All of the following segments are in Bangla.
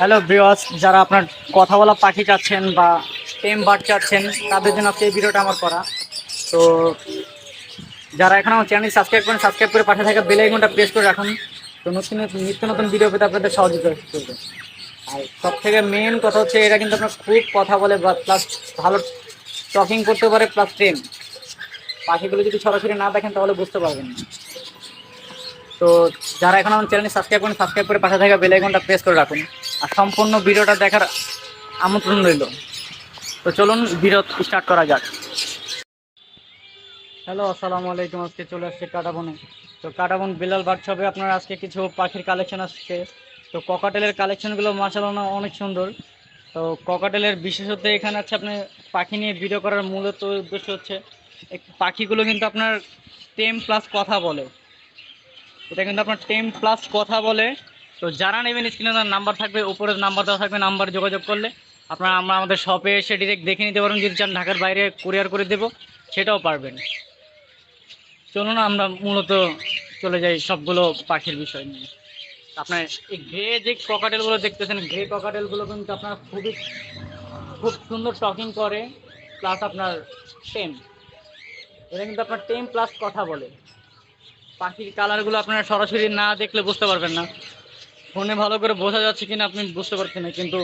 হ্যালো ব্রিওয়াস যারা আপনার কথা বলা পাখি চাচ্ছেন বা টেম বার্ড চাচ্ছেন, তাদের জন্য আজকে এই ভিডিওটা আমার করা। তো যারা এখন আমার চ্যানেল সাবস্ক্রাইব করেন সাবস্ক্রাইব করে পাশে থাকা বেল আইকনটা প্রেস করে রাখুন। তো নতুন নিত্য নতুন ভিডিও পেতে আপনাদের সহযোগিতা করবে। আর সব থেকে মেন কথা হচ্ছে এটা কিন্তু আপনার খুব কথা বলে বা প্লাস ভালো টকিং করতে পারে প্লাস ট্রেন পাখিগুলো যদি সরাসরি না দেখেন, তাহলে বুঝতে পারবেন তো যারা এখন আমার চ্যানেল সাবস্ক্রাইব করেন সাবস্ক্রাইব করে পাশে থাকা বেল আইকনটা প্রেস করে রাখুন। আর সম্পূর্ণ ভিডিওটা দেখার আমন্ত্রণ রইল। তো চলুন ভিডিও স্টার্ট করা যাক। হ্যালো, আসসালামু আলাইকুম। আজকে চলে আসছে কাটাবনে তো কাটাবন বিলাল শপে আপনার আজকে কিছু পাখির কালেকশন আসছে। তো ককাটেলের কালেকশনগুলো মাসালানো অনেক সুন্দর। তো ককাটেলের বিশেষত এখানে আছে আপনি পাখি নিয়ে ভিডিও করার মূলত উদ্দেশ্য হচ্ছে পাখিগুলো কিন্তু আপনার টেম প্লাস কথা বলে। এটা কিন্তু আপনার টেম প্লাস কথা বলে। তো যারা নেবেন স্ক্রিনে তার নাম্বার থাকবে উপরের নাম্বার দেওয়া থাকবে নাম্বার যোগাযোগ করলে আপনারা আমরা আমাদের শপে এসে ডিরেক্ট দেখে নিতে পারবেন, যদি চান ঢাকার বাইরে কুরিয়ার করে দেবো, সেটাও পারবেন। চলুন আমরা মূলত চলে যাই সবগুলো পাখির বিষয় নিয়ে। আপনার এই গ্রে যে ককাটেলগুলো দেখতেছেন গ্রে ককাটেলগুলো কিন্তু আপনার খুবই, খুব সুন্দর টকিং করে প্লাস আপনার টেম এটা কিন্তু আপনার টেম প্লাস কথা বলে। পাখির কালারগুলো আপনারা সরাসরি না দেখলে বুঝতে পারবেন না। ফোনে ভালো করে বোঝা যাচ্ছে কিনা আপনি বুঝতে পারছেন না, কিন্তু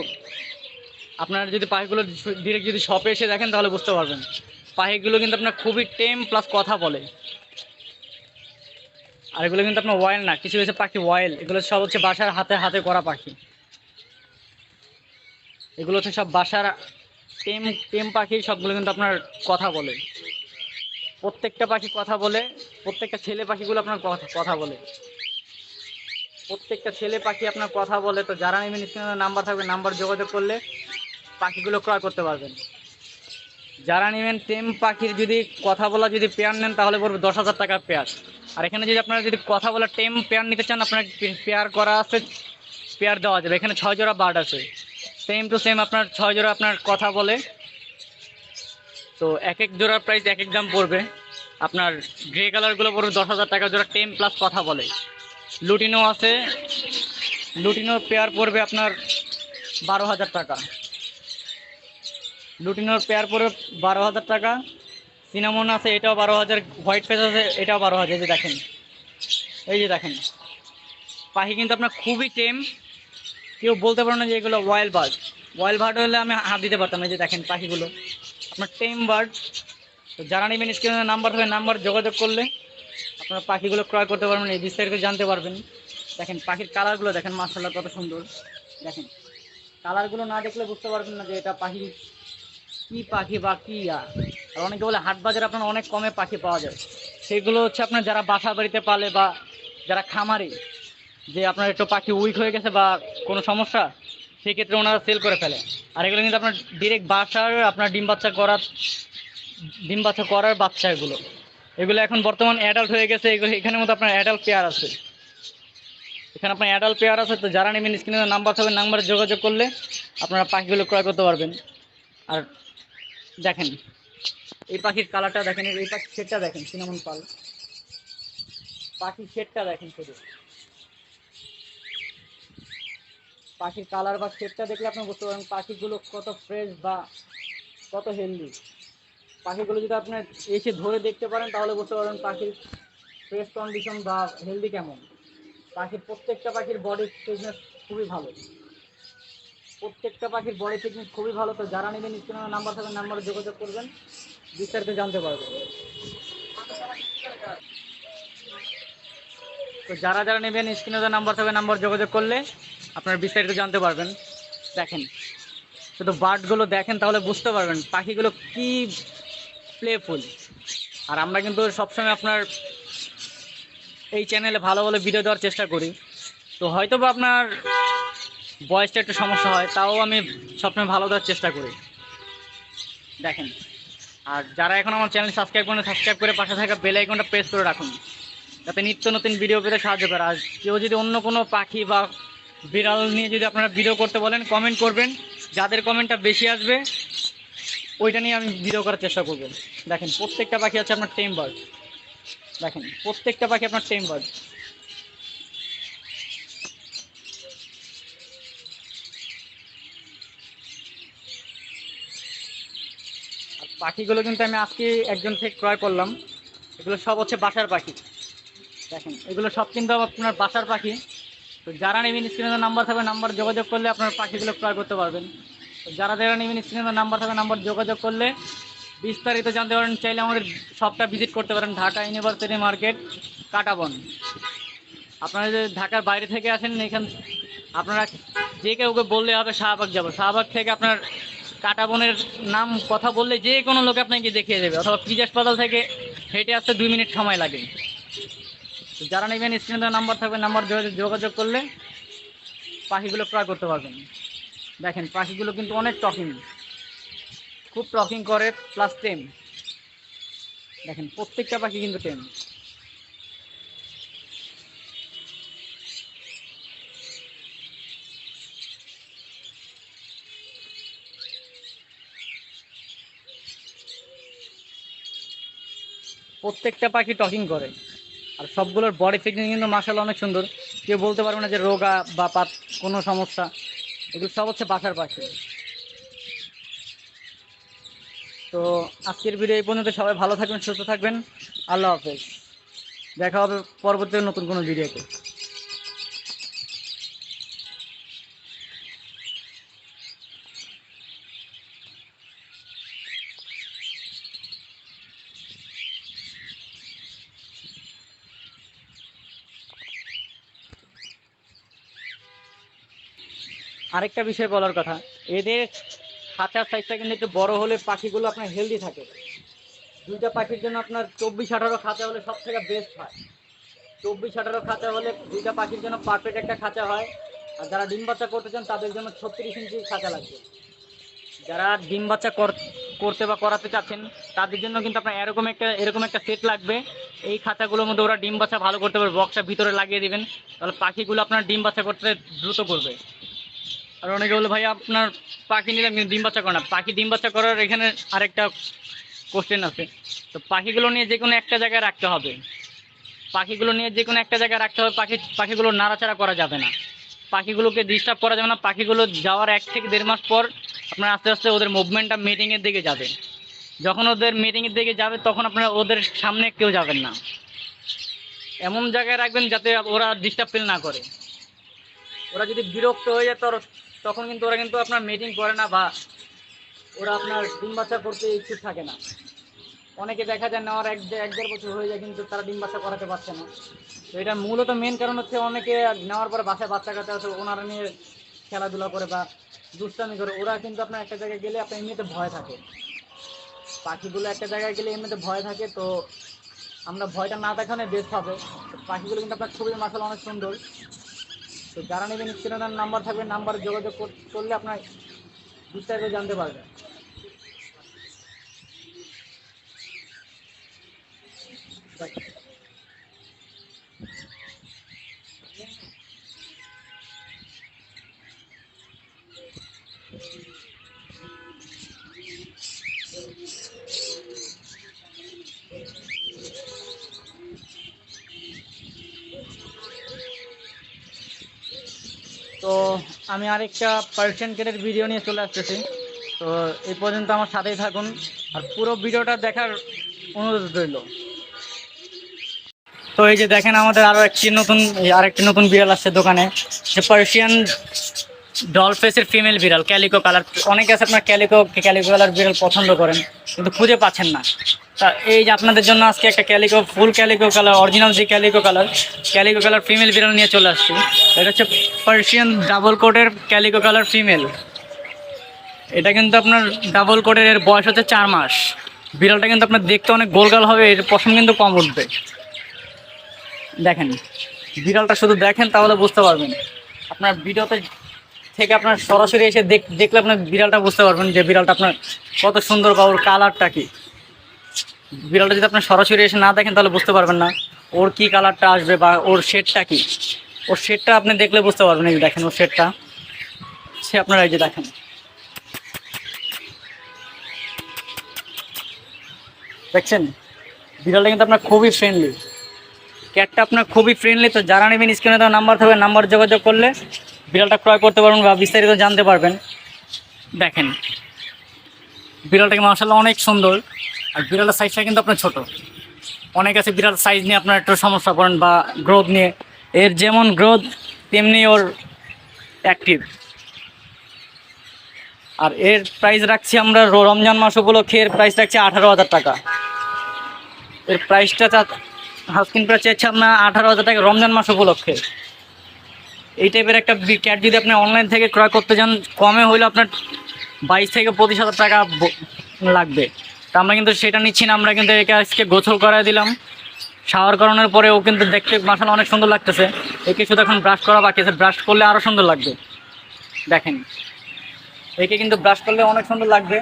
আপনার যদি পাখিগুলো ডিরেক্ট যদি শপে এসে দেখেন তাহলে বুঝতে পারবেন। পাখিগুলো কিন্তু আপনার খুবই টেম প্লাস কথা বলে। আর এগুলো কিন্তু আপনার ওয়াইল না, কিছু কিছু পাখি ওয়াইল এগুলো সব হচ্ছে বাসার হাতে হাতে করা পাখি। এগুলো হচ্ছে সব বাসার টেম টেম পাখি, সবগুলো কিন্তু আপনার কথা বলে। প্রত্যেকটা পাখি কথা বলে, প্রত্যেকটা ছেলে পাখিগুলো আপনার কথা কথা বলে। প্রত্যেকটা ছেলে পাখি আপনার কথা বলে, তো যারা নেবেন স্ক্রিনে নাম্বার থাকবে, নাম্বার যোগাযোগ করলে পাখিগুলো ক্রয় করতে পারবেন। যারা নেবেন টেম পাখির যদি কথা বলা যদি পেয়ার নেন, তাহলে পড়বে দশ হাজার টাকা পেয়ার আর এখানে যদি আপনারা যদি কথা বলা টেম পেয়ার নিতে চান, আপনার পেয়ার করা আছে পেয়ার দেওয়া যাবে। এখানে ছয় জোড়া বার্ড আছে। সেম টু সেম আপনার ছয় জোড়া আপনার কথা বলে। তো এক এক জোড়ার প্রাইস এক এক দাম পড়বে। আপনার গ্রে কালারগুলো পড়বে দশ হাজার টাকা জোড়া টেম প্লাস কথা বলে। লুটিনো আছে। লুটিনোর পেয়ার পড়বে আপনার বারো হাজার টাকা। লুটিনোর পেয়ার পড়বে বারো হাজার টাকা। সিনামন আছে, এটাও বারো হাজার। হোয়াইট ফেস আছে, এটাও বারো হাজার। যে দেখেন। এই যে দেখেন। পাখি কিন্তু আপনার খুবই টেম কেউ বলতে পারো না যে এগুলো ওয়াইল্ড বার্ড ওয়াইল্ড বার্ড হলে আমি হাত দিতে পারতাম এই যে দেখেন পাখিগুলো। আপনার টেম বার্ড তো নেবেন স্ক্রিনের নাম্বার হবে নাম্বার যোগাযোগ করলে আপনারা পাখিগুলো ক্রয় করতে পারবেন, এই বিস্তারিত জানতে পারবেন। দেখেন, পাখির কালারগুলো দেখেন মার্শাল্লাহ কত সুন্দর। দেখেন, কালারগুলো না দেখলে বুঝতে পারবেন না যে এটা পাখি কি পাখি বা কি আর অনেকে বলে হাট বাজারে আপনার অনেক কমে পাখি পাওয়া যায়। সেগুলো হচ্ছে আপনার যারা বাসা বাড়িতে পালে বা যারা খামারে, যে আপনার একটু পাখি উইক হয়ে গেছে বা কোনো সমস্যা, সেক্ষেত্রে ওনারা সেল করে ফেলে। আর এগুলো কিন্তু আপনার ডিরেক্ট বাসার, আপনার ডিম বাচ্চা করার, ডিম বাচ্চা করার বাচ্চা এগুলো। এগুলো এখন বর্তমান অ্যাডাল্ট হয়ে গেছে, এগুলো এখানের মধ্যে আপনার অ্যাডাল্ট পেয়ার আছে। এখানে আপনার অ্যাডাল্ট পেয়ার আছে, তো যারা নেবেন স্ক্রিনের নাম্বার থাকবে নাম্বারে যোগাযোগ করলে আপনারা পাখিগুলো ক্রয় করতে পারবেন। আর দেখেন, এই পাখির কালারটা দেখেন, এই পাখির শেডটা দেখেন সিনামন পাল। পাখির শেডটা দেখেন শুধু। পাখির কালার বা শেপটা দেখলে আপনি বুঝতে পারবেন পাখিগুলো কত ফ্রেশ বা কত হেলদি পাখিগুলো যদি আপনি এসে ধরে দেখতে পারেন, তাহলে বুঝতে পারবেন পাখির ফ্রেশ কন্ডিশন বা হেলদি কেমন। পাখির প্রত্যেকটা পাখির বডি ফিটনেস খুবই ভালো। প্রত্যেকটা পাখির বডি ফিটনেস খুবই ভালো, তো যারা নেবেন স্ক্রিনের নাম্বার থাকবে নাম্বারে যোগাযোগ করবেন, বিস্তারিত জানতে পারবেন। তো যারা যারা নেবেন, স্ক্রিনে নাম্বার থাকবে নাম্বার যোগাযোগ করলে আপনারা বিস্তারিত জানতে পারবেন। দেখেন, শুধু বার্ডগুলো দেখেন, তাহলে বুঝতে পারবেন পাখিগুলো কি প্লেফুল আর আমরা কিন্তু সবসময় আপনার এই চ্যানেলে ভালো ভালো ভিডিও দেওয়ার চেষ্টা করি। তো হয়তো বা আপনার বয়সটা একটু সমস্যা হয়, তাও আমি সবসময় ভালো দেওয়ার চেষ্টা করি। দেখেন, আর যারা এখন আমার চ্যানেল সাবস্ক্রাইব করেন সাবস্ক্রাইব করে পাশে থাকা বেল আইকনটা প্রেস করে রাখুন। যাতে নিত্য নতুন ভিডিও পেতে সাহায্য করে। আর কেউ যদি অন্য কোনো পাখি বা বিড়াল নিয়ে যদি আপনারা ভিডিও করতে বলেন কমেন্ট করবেন। যাদের কমেন্টটা বেশি আসবে ওইটা নিয়ে আমি ভিডিও করার চেষ্টা করব। দেখেন, প্রত্যেকটা পাখি আছে আপনার টেম বার্ড দেখেন, প্রত্যেকটা পাখি আপনার টেম বার্ড পাখিগুলো কিন্তু আমি আজকে একজন থেকে ক্রয় করলাম। এগুলো সব হচ্ছে বাসার পাখি। দেখেন, এগুলো সব কিন্তু আপনার বাসার পাখি। তো যারা নেবেন স্ক্রিনে নাম্বার থাকবে, নাম্বার যোগাযোগ করলে আপনার পাখিগুলো ক্রয় করতে পারবেন। যারা যারা নেবেন স্ক্রিনে নাম্বার থাকবে নাম্বার যোগাযোগ করলে বিস্তারিত জানতে পারেন, চাইলে আমাদের শপটা ভিজিট করতে পারেন, ঢাকা ইউনিভার্সিটি মার্কেট কাটাবন। আপনারা যদি ঢাকার বাইরে থেকে আসেন, এখান আপনারা যে কেউকে বললে হবে, শাহবাগ যাব। শাহবাগ থেকে আপনার কাটাবনের নাম, কথা বললে যে কোনো লোক আপনাকে দেখিয়ে দেবে। অথবা পিজ হাসপাতাল থেকে হেঁটে আসতে দুই মিনিট সময় লাগে। যারা নেবেন স্ক্রিনে নাম্বার থাকবে, নাম্বার যোগাযোগ যোগাযোগ করলে পাখিগুলো ক্রয় করতে পারবেন। দেখেন, পাখিগুলো কিন্তু অনেক টকিং। খুব টকিং করে প্লাস টেম দেখেন, প্রত্যেকটা পাখি কিন্তু টেম প্রত্যেকটা পাখি টকিং করে। আর সবগুলোর বডি ফিটনেস কিন্তু মাসাল অনেক সুন্দর। কেউ বলতে পারবে না যে রোগা বা পাত কোনো সমস্যা। এগুলো সব হচ্ছে বাসার পাখি। তো আজকের ভিডিও এই পর্যন্ত, সবাই ভালো থাকবেন, সুস্থ থাকবেন। আল্লাহ হাফেজ। দেখা হবে পরবর্তী নতুন কোনো ভিডিওতে আরেকটা বিষয় বলার কথা। এদের খাঁচার সাইজটা কিন্তু একটু বড় হলে পাখিগুলো আপনার হেলদি থাকে। দুইটা পাখির জন্য আপনার চব্বিশ আঠারো খাঁচা হলে সব থেকে বেস্ট হয়। চব্বিশ আঠারো খাঁচা হলে দুইটা পাখির জন্য পারফেক্ট একটা খাঁচা হয়। আর যারা ডিম বাচ্চা করতে চান, তাদের জন্য ছত্রিশ ইঞ্চি খাঁচা লাগবে। যারা ডিম বাচ্চা কর- করতে বা করাতে চাচ্ছেন, তাদের জন্য কিন্তু আপনার এরকম একটা এরকম একটা সেট লাগবে। এই খাঁচাগুলোর মধ্যে ওরা ডিম বাচ্চা ভালো করতে পারবে। বক্সটা ভিতরে লাগিয়ে দেবেন। তাহলে পাখিগুলো আপনার ডিম বাচ্চা করতে দ্রুত করবে। আর অনেকে বলে, ভাই, আপনার পাখি নিলাম কিন্তু ডিম বাচ্চা করে না। পাখি ডিম বাচ্চা করার এখানে আরেকটা কোশ্চেন আছে। তো পাখিগুলো নিয়ে যে কোনো একটা জায়গায় রাখতে হবে। পাখিগুলো নিয়ে যে কোনো একটা জায়গায় রাখতে হবে। পাখি, পাখিগুলো নাড়াচাড়া করা যাবে না। পাখিগুলোকে ডিস্টার্ব করা যাবে না। পাখিগুলো যাওয়ার এক থেকে দেড় মাস পর আপনার আস্তে আস্তে ওদের মুভমেন্টটা মিটিংয়ের দিকে যাবে। যখন ওদের মিটিংয়ের দিকে যাবে, তখন আপনারা ওদের সামনে কেউ যাবেন না। এমন জায়গায় রাখবেন যাতে ওরা ডিস্টার্ব ফিল না করে। ওরা যদি বিরক্ত হয়ে যায়, তর- তখন কিন্তু ওরা কিন্তু আপনার মিটিং করে না বা ওরা আপনার ডিম বাচ্চা করতে ইচ্ছুক থাকে না। অনেকে দেখা যায় নেওয়ার এক এক দেড় বছর হয়ে যায় কিন্তু তারা ডিম বাচ্চা করাতে পারছে না। তো এটা মূলত মেন কারণ হচ্ছে অনেকে নেওয়ার পরে বাসায় বাচ্চা কাচ্চা আছে, ওনারা নিয়ে খেলাধুলা করে বা দুষ্টামি করে। ওরা কিন্তু আপনার একটা জায়গায় গেলে আপনার এমনিতে ভয় থাকে। পাখিগুলো একটা জায়গায় গেলে এমনিতে ভয় থাকে, তো আমরা ভয়টা না দেখানো বেস্ট হবে। পাখিগুলো কিন্তু আপনার খুবই মাসাল অনেক সুন্দর। তো যারা নেবেন স্ক্রিনের নাম্বার থাকবে নাম্বারে যোগাযোগ কর- করলে আপনার বিস্তারিত জানতে পারবেন তো আমি আরেকটা পার্সিয়ান কেটের ভিডিও নিয়ে চলে আসতেছি। তো এই পর্যন্ত আমার সাথেই থাকুন। আর পুরো ভিডিওটা দেখার অনুরোধ রইল। তো এই যে দেখেন আমাদের আরও একটি নতুন আরেকটি নতুন বিড়াল আসছে দোকানে। যে পার্সিয়ান ডল ফেসের ফিমেল বিড়াল ক্যালিকো কালার অনেকে আছে আপনার ক্যালিকো ক্যালিকো কালার বিড়াল পছন্দ করেন, কিন্তু খুঁজে পাচ্ছেন না। তা এই যে আপনাদের জন্য আজকে একটা calico full calico colour original যে calico colour calico colour female বিড়াল নিয়ে চলে আসছি। এটা হচ্ছে পার্সিয়ান ডাবল কোটের ক্যালিকো কালার ফিমেল এটা কিন্তু আপনার ডাবল কোটের এর বয়স হচ্ছে চার মাস। বিড়ালটা কিন্তু আপনার দেখতে অনেক গোলগাল হবে, এর পশম কিন্তু কম উঠবে। দেখেন বিড়ালটা শুধু দেখেন তাহলে বুঝতে পারবেন। আপনার ভিডিওতে থেকে আপনার সরাসরি এসে দেখ দেখলে আপনার বিড়ালটা বুঝতে পারবেন যে বিড়ালটা আপনার কত সুন্দর বা ওর কালারটা কি। বিড়ালটা যদি আপনার সরাসরি এসে না দেখেন তাহলে বুঝতে পারবেন না ওর কি কালারটা আসবে বা ওর শেডটা কি। ওর শেডটা আপনি দেখলে বুঝতে পারবেন, এই দেখেন ওর শেডটা। সে আপনারা এই যে দেখেন। দেখছেন? বিড়ালটা কিন্তু আপনার খুবই ফ্রেন্ডলি ক্যাটটা আপনার খুবই ফ্রেন্ডলি তো যারা নেবেন স্ক্রিনে দেওয়া নাম্বার থাকবে নাম্বার যোগাযোগ করলে বিড়ালটা ক্রয় করতে পারবেন বা বিস্তারিত জানতে পারবেন। দেখেন, বিড়ালটাকে মার্শাল্লাহ অনেক সুন্দর। আর বিড়ালের সাইজটা কিন্তু আপনার ছোট। অনেক আছে বিড়াল সাইজ নিয়ে আপনার একটু সমস্যা পড়েন বা গ্রোথ নিয়ে। এর যেমন গ্রোথ তেমনি ওর অ্যাক্টিভ আর এর প্রাইস রাখছি আমরা রমজান মাস উপলক্ষে এর প্রাইস রাখছি আঠারো হাজার টাকা। এর প্রাইসটা হাস্কিন প্রাইস চাইছে আপনার আঠারো হাজার টাকা রমজান মাস উপলক্ষে। এই টাইপের একটা ক্যাট যদি আপনি অনলাইন থেকে ক্রয় করতে যান, কমে হইলে আপনার বাইশ থেকে পঁচিশ হাজার টাকা লাগবে। তা আমরা কিন্তু সেটা নিচ্ছি না, আমরা কিন্তু একে আজকে গোসল করায় দিলাম। শাওয়ার করানোর পরে ও কিন্তু দেখতে মাসাল অনেক সুন্দর লাগতেছে। একে শুধু এখন ব্রাশ করা বাকি আছে ব্রাশ করলে আরও সুন্দর লাগবে। দেখেন। একে কিন্তু ব্রাশ করলে অনেক সুন্দর লাগবে।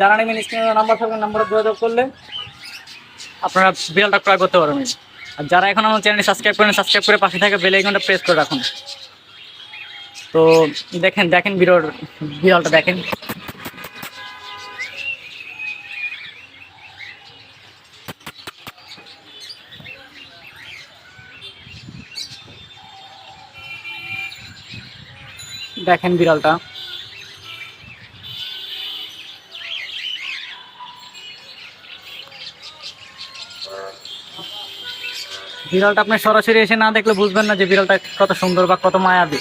যারা নেবেন স্ক্রিনের নাম্বার থাকবে নাম্বারে যোগাযোগ করলে আপনারা বিড়ালটা ক্রয় করতে পারবেন। আর যারা এখন আমার চ্যানেল সাবস্ক্রাইব করেন সাবস্ক্রাইব করে পাশে থাকে বেল আইকনটা প্রেস করে রাখুন। তো দেখেন দেখেন বিড়াল বিড়ালটা দেখেন। দেখেন বিড়ালটা বিড়ালটা আপনি সরাসরি এসে না দেখলে বুঝবেন না যে বিড়ালটা কত সুন্দর বা কত মায়াবী।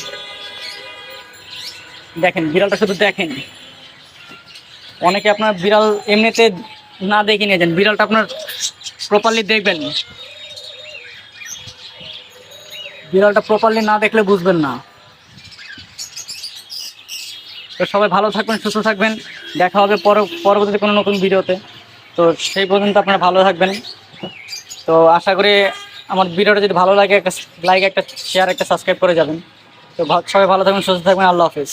দেখেন, বিড়ালটা শুধু দেখেন। অনেকে আপনার বিড়াল এমনিতে না দেখে নিয়ে যান, বিড়ালটা আপনার প্রপারলি দেখবেন বিড়ালটা প্রপারলি না দেখলে বুঝবেন না। তো সবাই ভালো থাকবেন, সুস্থ থাকবেন। দেখা হবে পর পরবর্তীতে কোনো নতুন ভিডিওতে। তো সেই পর্যন্ত আপনারা ভালো থাকবেন। তো আশা করি আমার ভিডিওটা যদি ভালো লাগে, একটা লাইক একটা শেয়ার একটা সাবস্ক্রাইব করে যাবেন। তো সবাই ভালো থাকবেন, সুস্থ থাকবেন। আল্লাহ হাফিজ।